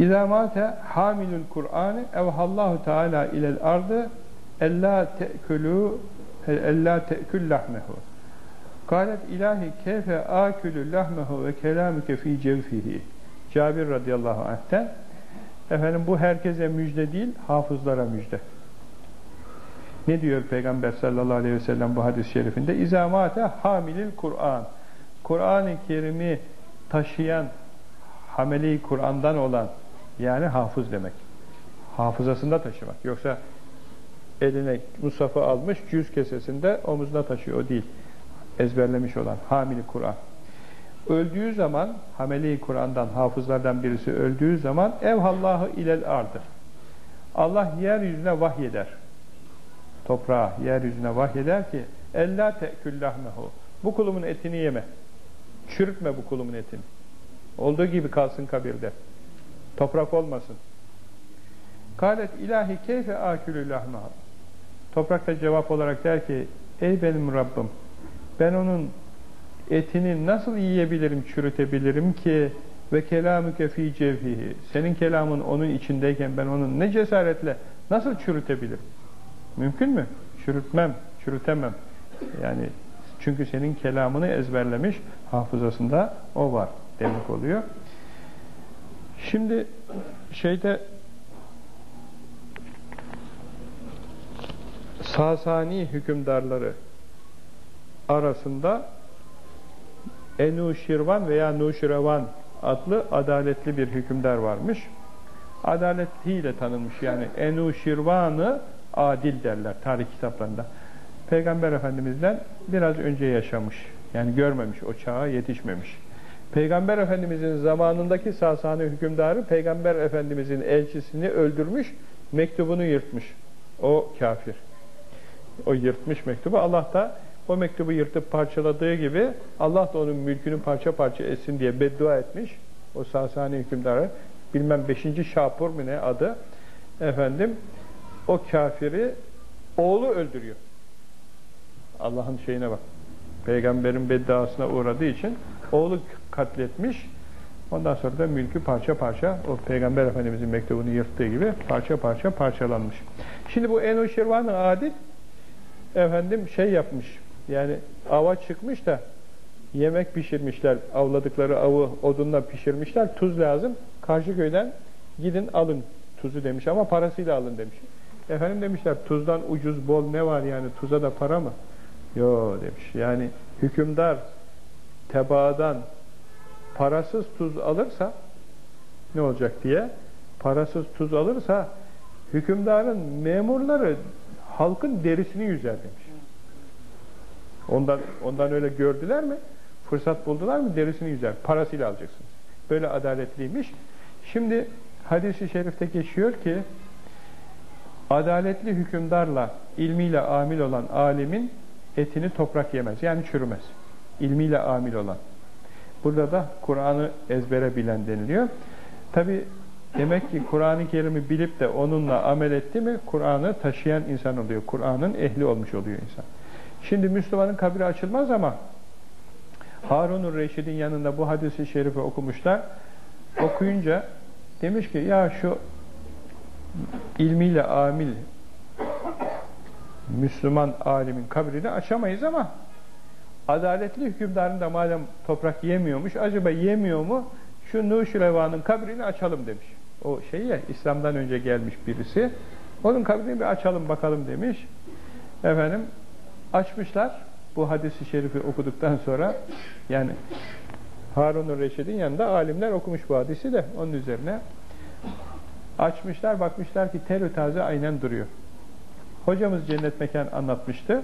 İzâ mâte hamilul Kur'an'ı evhallahu teâlâ ilel ardı ellâ te'kulû ellâ te'kül lahmehu. Kâlet ilahi keyfe âkülü lahmehu ve kelâmüke fî cevfihi. Cabir radıyallahu anh'ten efendim bu herkese müjde değil, hafızlara müjde. Ne diyor Peygamber sallallahu aleyhi ve sellem bu hadis-i şerifinde? İzamate hamilil Kur'an. Kur'an-ı Kerim'i taşıyan, hameli Kur'an'dan olan, yani hafız demek. Hafızasında taşımak. Yoksa eline Musaf'ı almış, cüz kesesinde omuzuna taşıyor. O değil. Ezberlemiş olan, hamili Kur'an. Öldüğü zaman, hameli Kur'an'dan, hafızlardan birisi öldüğü zaman evhallahu ilel ardır. Allah yeryüzüne vahyeder toprağa, yeryüzüne vahyeder ki ella te'küllahmehu bu kulumun etini yeme. Çürütme bu kulumun etini. Olduğu gibi kalsın kabirde. Toprak olmasın. Kalet ilahi keyfe akülü lahmehu Toprak da cevap olarak der ki ey benim Rabbim ben onun etini nasıl yiyebilirim, çürütebilirim ki ve kelamüke fi cevhihi senin kelamın onun içindeyken ben onu ne cesaretle nasıl çürütebilirim? Mümkün mü? Çürütmem, çürütemem. Yani çünkü senin kelamını ezberlemiş, hafızasında o var demek oluyor. Şimdi şeyde Sasani hükümdarları arasında Enuşirvan veya Nuşirevan adlı adaletli bir hükümdar varmış. Adaletiyle tanınmış yani Enuşirvan'ı adil derler tarih kitaplarında. Peygamber Efendimiz'den biraz önce yaşamış. Yani görmemiş, o çağa yetişmemiş. Peygamber Efendimiz'in zamanındaki Sasani hükümdarı Peygamber Efendimiz'in elçisini öldürmüş, mektubunu yırtmış. O kafir. O yırtmış mektubu. Allah da o mektubu yırtıp parçaladığı gibi Allah da onun mülkünü parça parça etsin diye beddua etmiş. O Sasani hükümdarı bilmem 5. Şapur mu ne adı efendim o kafiri oğlu öldürüyor. Allah'ın şeyine bak. Peygamberin bedduasına uğradığı için oğlu katletmiş. Ondan sonra da mülkü parça parça o Peygamber Efendimizin mektubunu yırttığı gibi parça parça parçalanmış. Şimdi bu Enu Şirvan-ı Adil efendim şey yapmış. Yani ava çıkmış da yemek pişirmişler. Avladıkları avı odunla pişirmişler. Tuz lazım. Karşı köyden gidin alın tuzu demiş ama parasıyla alın demiş. Efendim demişler tuzdan ucuz bol ne var yani tuza da para mı? Yo demiş. Yani hükümdar tebaadan parasız tuz alırsa ne olacak diye parasız tuz alırsa hükümdarın memurları halkın derisini yüzer demiş. Ondan, ondan öyle gördüler mi? Fırsat buldular mı? Derisini yüzer. Parasıyla alacaksınız. Böyle adaletliymiş. Şimdi hadisi şerifte geçiyor ki adaletli hükümdarla ilmiyle amil olan alimin etini toprak yemez. Yani çürümez. İlmiyle amil olan. Burada da Kur'an'ı ezbere bilen deniliyor. Tabi demek ki Kur'an-ı Kerim'i bilip de onunla amel etti mi Kur'an'ı taşıyan insan oluyor. Kur'an'ın ehli olmuş oluyor insan. Şimdi Müslümanın kabri açılmaz ama Harun-ur Reşid'in yanında bu hadisi şerifi okumuşlar. Okuyunca demiş ki ya şu ilmiyle amil Müslüman alimin kabrini açamayız ama adaletli hükümdarın da madem toprak yemiyormuş acaba yemiyor mu şu Nuşirevan'ın kabrini açalım demiş. O şey ya İslam'dan önce gelmiş birisi. Onun kabrini bir açalım bakalım demiş. Efendim açmışlar bu hadisi şerifi okuduktan sonra yani Harun-ur Reşid'in yanında alimler okumuş bu hadisi de onun üzerine Açmışlar bakmışlar ki terü taze aynen duruyor. Hocamız cennet mekan anlatmıştı.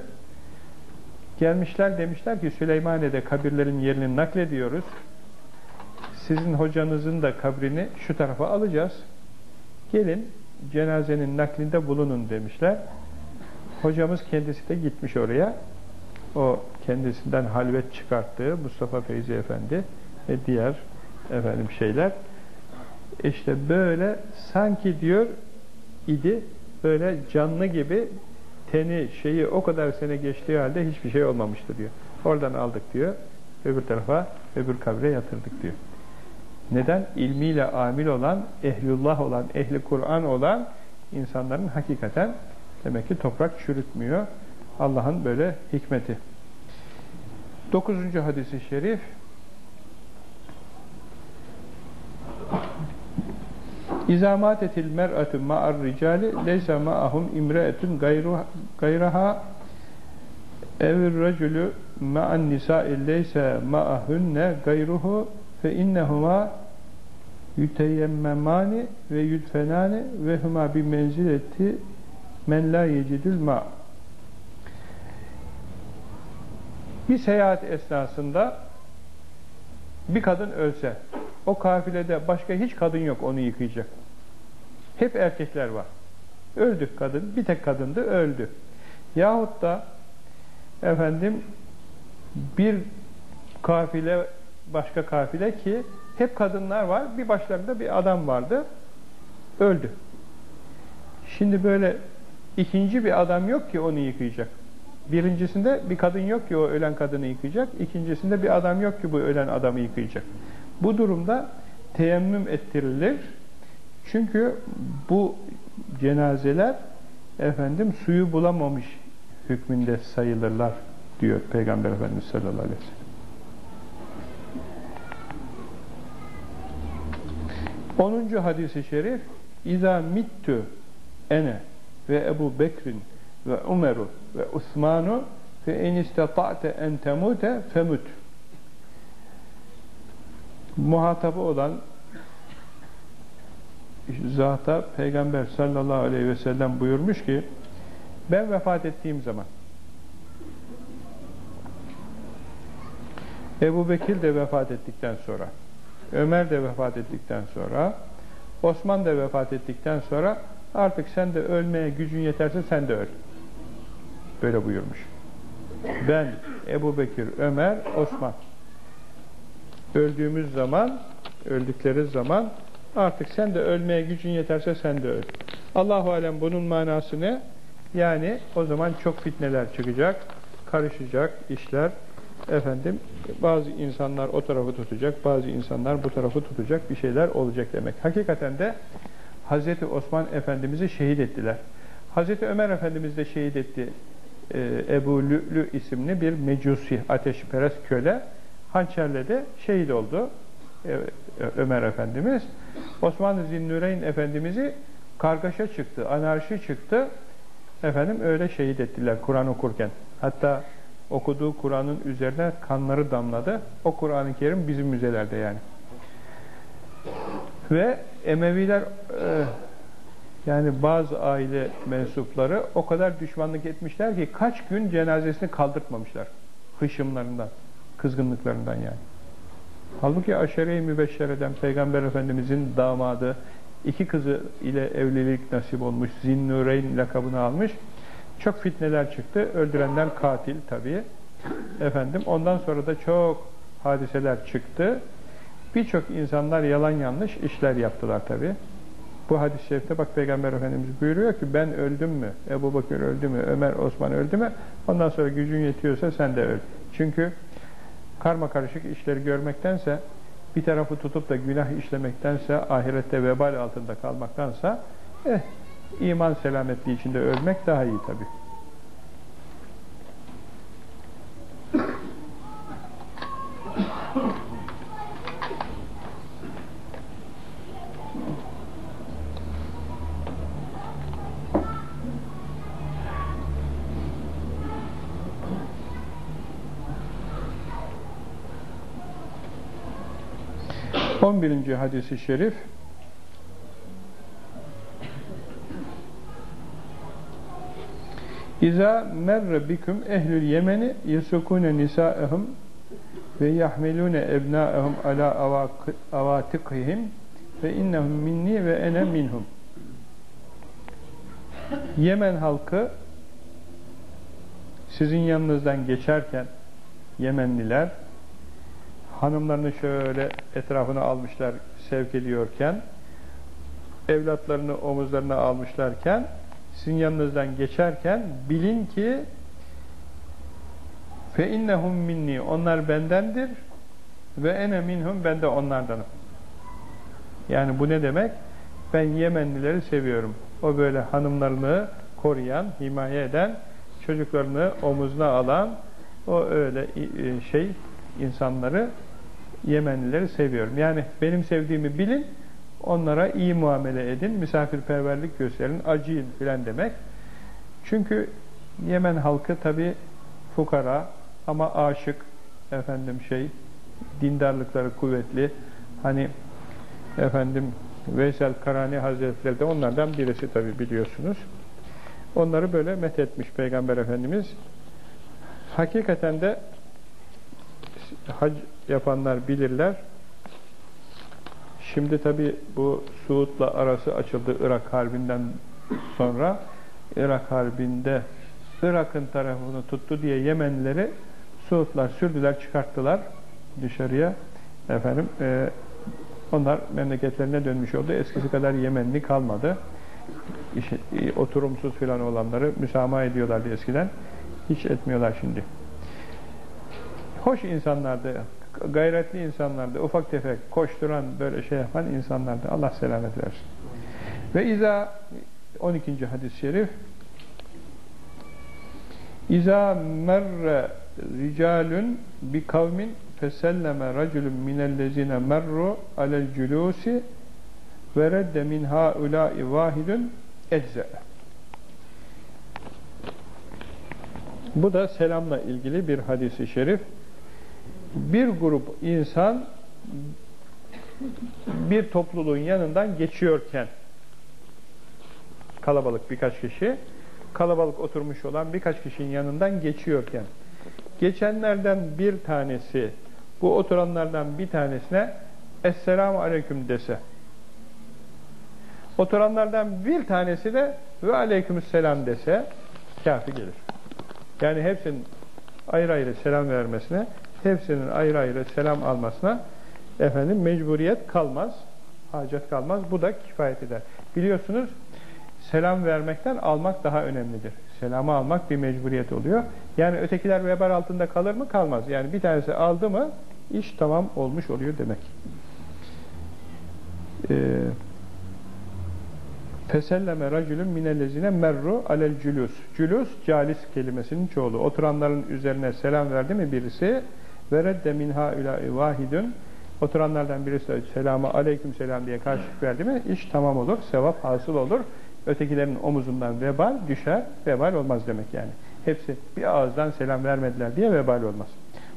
Gelmişler demişler ki Süleymaniye'de kabirlerin yerini naklediyoruz. Sizin hocanızın da kabrini şu tarafa alacağız. Gelin cenazenin naklinde bulunun demişler. Hocamız kendisi de gitmiş oraya. O kendisinden halvet çıkarttığı Mustafa Feyzi Efendi ve diğer efendim şeyler işte böyle sanki diyor idi böyle canlı gibi teni şeyi o kadar sene geçtiği halde hiçbir şey olmamıştı diyor. Oradan aldık diyor. Öbür tarafa öbür kabre yatırdık diyor. Neden? İlmiyle amil olan, ehlullah olan, ehli Kur'an olan insanların hakikaten demek ki toprak çürütmüyor. Allah'ın böyle hikmeti. Dokuzuncu hadisi şerif İzâ mâtetil mer'atü ma'ar ricali leysa ma'ahum imre'etun gayraha. Evir racülü ma'an nisâ'i leysa ma'ahunne gayruhu fe innehuma yüteyemmemani ve yudfenani ve huma bi menzileti men la yecidül ma. Bir seyahat esnasında bir kadın ölse o kafilede başka hiç kadın yok onu yıkayacak. Hep erkekler var. Öldü kadın. Bir tek kadındı öldü. Yahut da efendim bir kafile başka kafile ki hep kadınlar var. Bir başlarında bir adam vardı. Öldü. Şimdi böyle ikinci bir adam yok ki onu yıkayacak. Birincisinde bir kadın yok ki o ölen kadını yıkayacak. İkincisinde bir adam yok ki bu ölen adamı yıkayacak. Bu durumda teyemmüm ettirilir. Çünkü bu cenazeler efendim suyu bulamamış hükmünde sayılırlar diyor Peygamber Efendimiz sallallahu aleyhi ve sellem. 10. hadisi şerif İza mittü ene ve Ebu Bekrin ve Umeru ve Osmanu fe en istata'te en temute femut muhatabı olan zata Peygamber sallallahu aleyhi ve sellem buyurmuş ki ben vefat ettiğim zaman Ebu Bekir de vefat ettikten sonra Ömer de vefat ettikten sonra Osman da vefat ettikten sonra artık sen de ölmeye gücün yeterse sen de öl. Böyle buyurmuş. Ben, Ebu Bekir, Ömer, Osman öldüğümüz zaman öldükleri zaman artık sen de ölmeye gücün yeterse sen de öl. Allahu alem bunun manası ne? Yani o zaman çok fitneler çıkacak, karışacak işler. Efendim bazı insanlar o tarafı tutacak, bazı insanlar bu tarafı tutacak bir şeyler olacak demek. Hakikaten de Hazreti Osman Efendimiz'i şehit ettiler. Hazreti Ömer Efendimiz de şehit etti. Ee, Ebu Lü'lü isimli bir mecusi, ateşperest köle hançerle şehit oldu ee, Ömer Efendimiz. Osmanlı Zinnüreyn Efendimiz'i kargaşa çıktı, anarşi çıktı. Efendim öyle şehit ettiler Kur'an okurken. Hatta okuduğu Kur'an'ın üzerine kanları damladı. O Kur'an-ı Kerim bizim müzelerde yani. Ve Emeviler e, yani bazı aile mensupları o kadar düşmanlık etmişler ki kaç gün cenazesini kaldırtmamışlar. Hışımlarından, kızgınlıklarından yani. Halbuki aşere-i mübeşşereden Peygamber Efendimizin damadı iki kızı ile evlilik nasip olmuş, Zinnureyn lakabını almış. Çok fitneler çıktı. Öldürenler katil tabii. Efendim ondan sonra da çok hadiseler çıktı. Birçok insanlar yalan yanlış işler yaptılar tabii. Bu hadis-i şerifte bak Peygamber Efendimiz buyuruyor ki ben öldüm mü? Ebu Bakır öldü mü? Ömer, Osman öldü mü? Ondan sonra gücün yetiyorsa sen de öl. Çünkü karma karışık işleri görmektense, bir tarafı tutup da günah işlemektense, ahirette vebal altında kalmaktansa, eh, iman selametliği içinde ölmek daha iyi tabii. 11. hadisi şerif İza merre biküm ehlül yemeni yesukune nisaehum ve yahmilune ebnaehum ala avatikihim ve innehum minni ve ene minhum Yemen halkı sizin yanınızdan geçerken Yemenliler hanımlarını şöyle etrafına almışlar sevk ediyorken evlatlarını omuzlarına almışlarken sizin yanınızdan geçerken bilin ki fe innehum minni onlar bendendir ve ene minhum ben de onlardanım. Yani bu ne demek? Ben Yemenlileri seviyorum. O böyle hanımlarını koruyan, himaye eden, çocuklarını omuzuna alan, o öyle e, şey insanları Yemenlileri seviyorum. Yani benim sevdiğimi bilin, onlara iyi muamele edin, misafirperverlik gösterin, acıyın filan demek. Çünkü Yemen halkı tabi fukara ama aşık, efendim şey, dindarlıkları kuvvetli. Hani efendim Veysel Karani Hazretleri de onlardan birisi tabi biliyorsunuz. Onları böyle methetmiş Peygamber Efendimiz. Hakikaten de hac yapanlar bilirler. Şimdi tabi bu Suud'la arası açıldı Irak Harbi'nden sonra. Irak Harbi'nde Irak'ın tarafını tuttu diye Yemenlileri Suudlar sürdüler, çıkarttılar dışarıya. Efendim, e, onlar memleketlerine dönmüş oldu. Eskisi kadar Yemenli kalmadı. İş, oturumsuz filan olanları müsamaha ediyorlardı eskiden. Hiç etmiyorlar şimdi. Hoş insanlardı, gayretli insanlardı, ufak tefek koşturan, böyle şey yapan insanlardı. Allah selamet versin. Ve iza 12. hadis-i şerif İza merre ricalun bi kavmin feselleme raculun minellezine merru alel culusi ve redde min haulâi vahidun ecze. Bu da selamla ilgili bir hadisi şerif. Bir grup insan bir topluluğun yanından geçiyorken kalabalık birkaç kişi kalabalık oturmuş olan birkaç kişinin yanından geçiyorken geçenlerden bir tanesi bu oturanlardan bir tanesine Esselamu Aleyküm dese oturanlardan bir tanesi de ve Aleykümselam dese kafi gelir. Yani hepsinin ayrı ayrı selam vermesine hepsinin ayrı ayrı selam almasına efendim mecburiyet kalmaz. Hacet kalmaz. Bu da kifayet eder. Biliyorsunuz selam vermekten almak daha önemlidir. Selamı almak bir mecburiyet oluyor. Yani ötekiler vebal altında kalır mı? Kalmaz. Yani bir tanesi aldı mı iş tamam olmuş oluyor demek. Feselleme racülün minellezine merru alel cülus. Cülus, calis kelimesinin çoğulu. Oturanların üzerine selam verdi mi birisi? Ve redde minha ila vahidun. Oturanlardan birisi selamı aleyküm selam diye karşılık verdi mi? İş tamam olur, sevap hasıl olur ötekilerin omuzundan vebal düşer, vebal olmaz demek yani. Hepsi bir ağızdan selam vermediler diye vebal olmaz.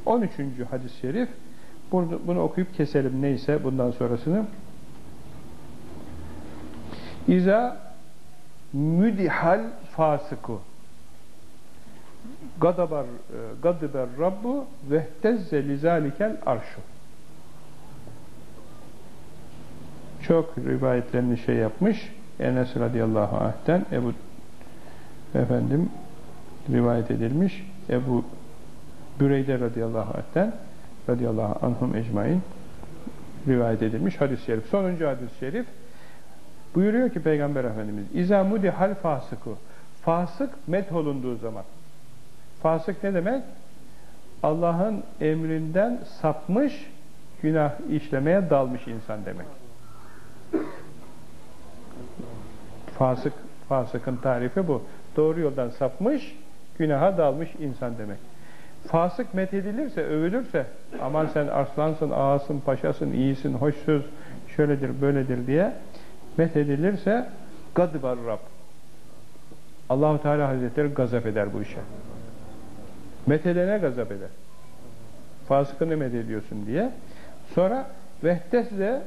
13. hadis-i şerif, bunu, bunu okuyup keselim neyse bundan sonrasını. İza müdihal fasıku gadabar gadiber rabbu vehtezze lizalikel arşu. Çok rivayetlerini şey yapmış Enes radıyallahu anh'ten Ebu efendim rivayet edilmiş Ebu Büreyde radıyallahu anh'ten radıyallahu anhum ecmain rivayet edilmiş hadis-i şerif. Sonuncu hadis-i şerif buyuruyor ki Peygamber Efendimiz İzâ mudihal fasıku fasık metholunduğu zaman fasık ne demek? Allah'ın emrinden sapmış günah işlemeye dalmış insan demek. Fasık, fasıkın tarifi bu. Doğru yoldan sapmış, günaha dalmış insan demek. Fasık methedilirse, övülürse, aman sen arslansın, ağasın, paşasın, iyisin, hoşsuz, şöyledir, böyledir diye methedilirse gadbar Rab. Allahu Teala Hazretleri gazap eder bu işe. Methedene gazap eder. Fasıkını methediyorsun diye. Sonra vehdesle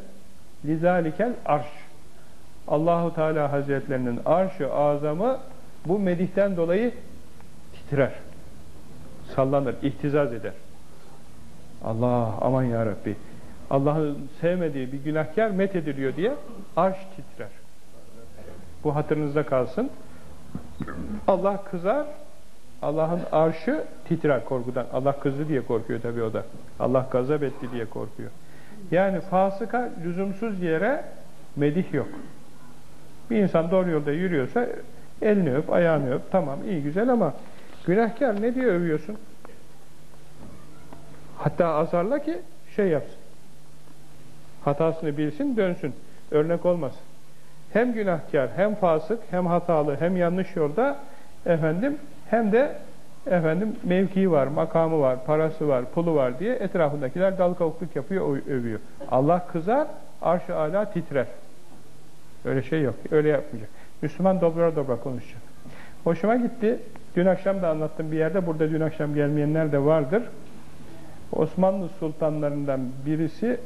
lizalikel arş Allahu Teala Hazretlerinin arşı azamı bu medihten dolayı titrer. Sallanır, ihtizaz eder. Allah aman ya Rabbi. Allah'ın sevmediği bir günahkar met ediliyor diye arş titrer. Bu hatırınızda kalsın. Allah kızar, Allah'ın arşı titrer korkudan. Allah kızdı diye korkuyor tabii o da. Allah gazap etti diye korkuyor. Yani fasıka lüzumsuz yere medih yok. Bir insan doğru yolda yürüyorsa elini öp, ayağını öp. Tamam iyi güzel ama günahkar ne diye övüyorsun? Hatta azarla ki şey yapsın. Hatasını bilsin, dönsün. örnek olmasın. Hem günahkar, hem fasık, hem hatalı, hem yanlış yolda efendim hem de efendim mevkii var, makamı var, parası var, pulu var diye etrafındakiler dal kavukluk yapıyor, övüyor. Allah kızar, arş-ı ala titrer. Öyle şey yok. Öyle yapmayacak. Müslüman dobra dobra konuşacak. Hoşuma gitti. Dün akşam da anlattım bir yerde. Burada dün akşam gelmeyenler de vardır. Osmanlı sultanlarından birisi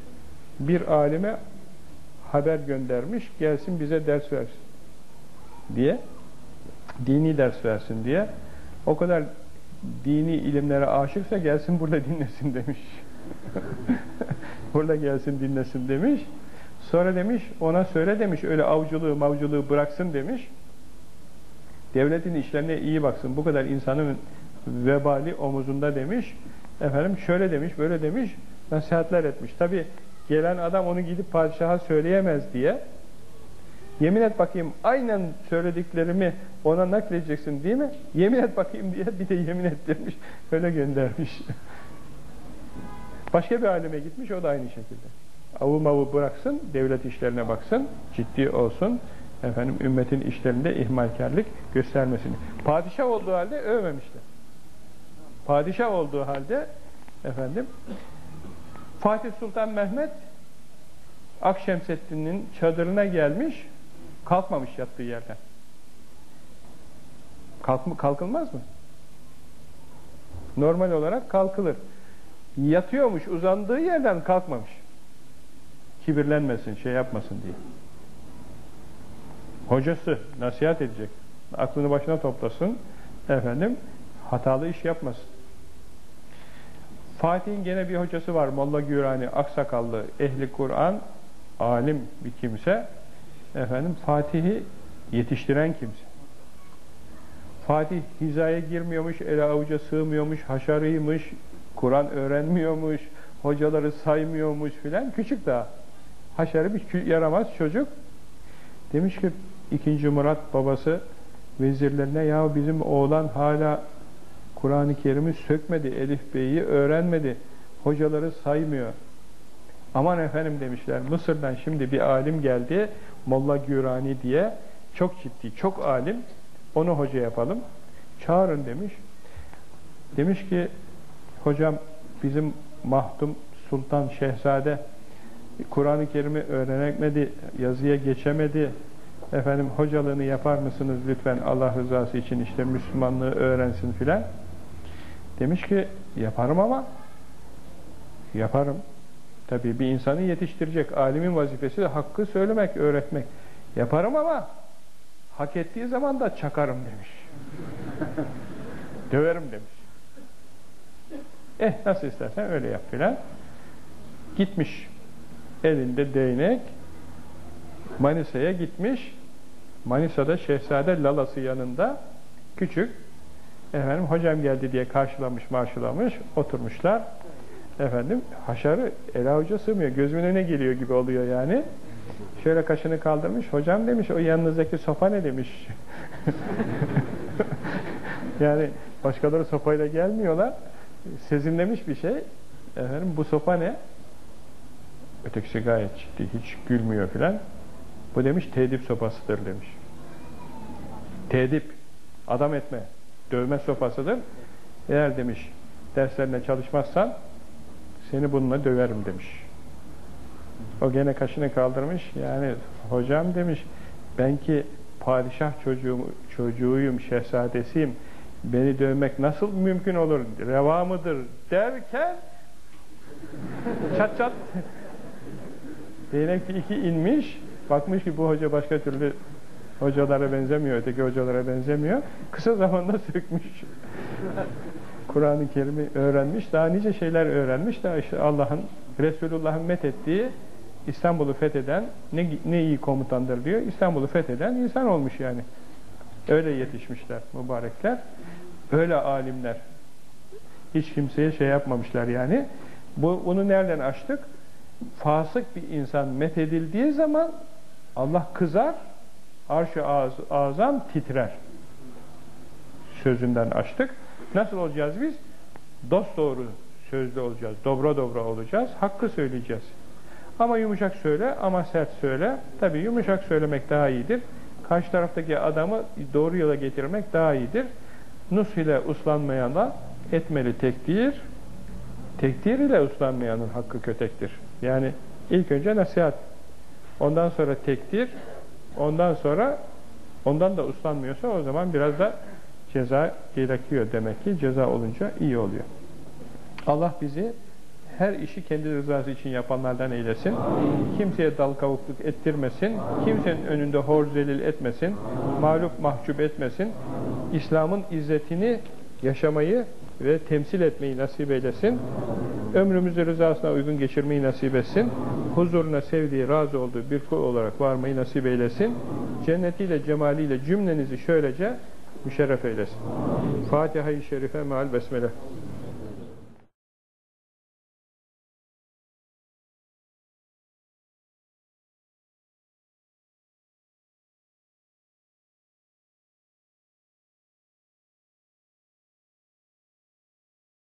bir alime haber göndermiş. Gelsin bize ders versin diye. Dini ders versin diye. O kadar dini ilimlere aşıksa gelsin burada dinlesin demiş. burada gelsin dinlesin demiş. Sonra demiş ona söyle demiş öyle avcılığı mavcılığı bıraksın demiş. Devletin işlerine iyi baksın. Bu kadar insanın vebali omuzunda demiş. Efendim şöyle demiş böyle demiş. Nasihatler etmiş. Tabi gelen adam onu gidip padişaha söyleyemez diye. Yemin et bakayım aynen söylediklerimi ona nakledeceksin değil mi? Yemin et bakayım diye bir de yemin et demiş. Öyle göndermiş. Başka bir aleme gitmiş o da aynı şekilde. Avu mavu bıraksın, devlet işlerine baksın, ciddi olsun, efendim ümmetin işlerinde ihmalkarlık göstermesini. Padişah olduğu halde övmemişler. Padişah olduğu halde efendim Fatih Sultan Mehmet Akşemseddin'in çadırına gelmiş, kalkmamış yattığı yerden. Kalk, kalkılmaz mı? Normal olarak kalkılır. Yatıyormuş, uzandığı yerden kalkmamış kibirlenmesin, şey yapmasın diye. Hocası nasihat edecek. Aklını başına toplasın. Efendim, hatalı iş yapmasın. Fatih'in gene bir hocası var. Molla Gürani, aksakallı, ehli Kur'an, alim bir kimse. Efendim, Fatih'i yetiştiren kimse. Fatih hizaya girmiyormuş, ele avuca sığmıyormuş, haşarıymış, Kur'an öğrenmiyormuş, hocaları saymıyormuş filan. Küçük daha haşarı bir yaramaz çocuk. Demiş ki ikinci Murat babası vezirlerine ya bizim oğlan hala Kur'an-ı Kerim'i sökmedi, Elif Bey'i öğrenmedi, hocaları saymıyor. Aman efendim demişler, Mısır'dan şimdi bir alim geldi, Molla Gürani diye, çok ciddi, çok alim, onu hoca yapalım, çağırın demiş. Demiş ki, hocam bizim Mahdum Sultan Şehzade Kur'an-ı Kerim'i öğrenemedi, yazıya geçemedi. Efendim hocalığını yapar mısınız lütfen Allah rızası için işte Müslümanlığı öğrensin filan. Demiş ki yaparım ama yaparım. Tabii bir insanı yetiştirecek. Alimin vazifesi de hakkı söylemek, öğretmek. Yaparım ama hak ettiği zaman da çakarım demiş. Döverim demiş. Eh nasıl istersen öyle yap filan. Gitmiş elinde değnek Manisa'ya gitmiş. Manisa'da Şehzade Lalası yanında küçük efendim hocam geldi diye karşılamış marşılamış oturmuşlar. Efendim haşarı ele avuca sığmıyor. Gözümün önüne geliyor gibi oluyor yani. Şöyle kaşını kaldırmış. Hocam demiş o yanınızdaki sopa ne demiş. yani başkaları sopayla gelmiyorlar. Sezinlemiş bir şey. Efendim bu sopa ne? Ötekisi gayet ciddi, hiç gülmüyor filan. Bu demiş tedip sopasıdır demiş. Tedip, adam etme, dövme sopasıdır. Eğer demiş derslerine çalışmazsan seni bununla döverim demiş. O gene kaşını kaldırmış. Yani hocam demiş ben ki padişah çocuğum, çocuğuyum, şehzadesiyim. Beni dövmek nasıl mümkün olur? Reva mıdır? Derken çat çat Değnek iki inmiş, bakmış ki bu hoca başka türlü hocalara benzemiyor, öteki hocalara benzemiyor. Kısa zamanda sökmüş. Kur'an-ı Kerim'i öğrenmiş, daha nice şeyler öğrenmiş. Daha işte Allah'ın, Resulullah'ın methettiği İstanbul'u fetheden ne, ne iyi komutandır diyor. İstanbul'u fetheden insan olmuş yani. Öyle yetişmişler mübarekler. Öyle alimler. Hiç kimseye şey yapmamışlar yani. Bu, bunu nereden açtık? fasık bir insan methedildiği zaman Allah kızar, arş-ı az, azam titrer. Sözünden açtık. Nasıl olacağız biz? Dost doğru sözlü olacağız. Dobra dobra olacağız. Hakkı söyleyeceğiz. Ama yumuşak söyle, ama sert söyle. Tabii yumuşak söylemek daha iyidir. Karşı taraftaki adamı doğru yola getirmek daha iyidir. Nus ile uslanmayana etmeli tekdir. Tekdir ile uslanmayanın hakkı kötektir. Yani ilk önce nasihat, ondan sonra tekdir, ondan sonra ondan da uslanmıyorsa o zaman biraz da ceza gerekiyor demek ki. Ceza olunca iyi oluyor. Allah bizi her işi kendi rızası için yapanlardan eylesin. Kimseye dal kavukluk ettirmesin. Kimsenin önünde hor zelil etmesin. Mağlup mahcup etmesin. İslam'ın izzetini yaşamayı ve temsil etmeyi nasip eylesin. Ömrümüzü rızasına uygun geçirmeyi nasip etsin. Huzuruna sevdiği, razı olduğu bir kul olarak varmayı nasip eylesin. Cennetiyle, cemaliyle cümlenizi şöylece müşerref eylesin. Fatiha-i Şerife meal besmele.